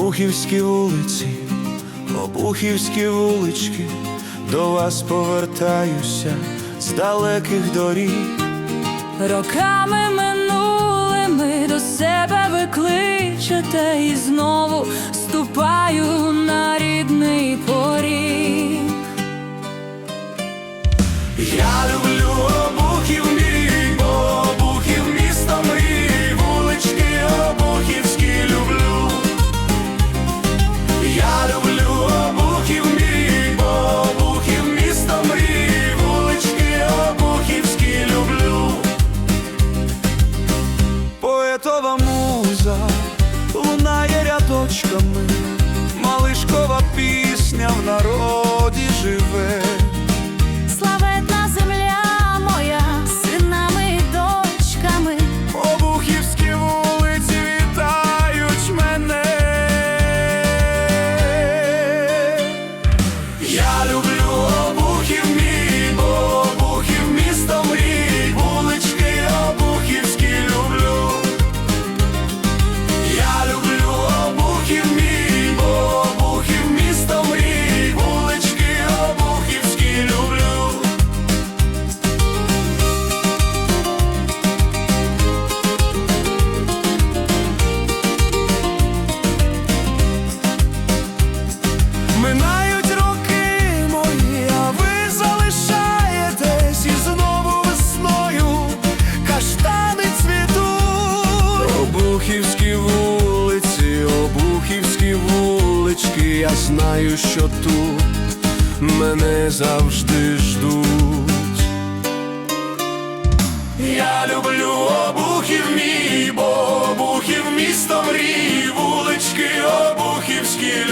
Обухівські вулиці, обухівські вулички, до вас повертаюся з далеких доріг. Роками минулими до себе ви кличете і знову ступаю лунає знаю, що тут мене завжди ждуть. Я люблю обухів мій, бо обухів місто мрій, вулички обухівські.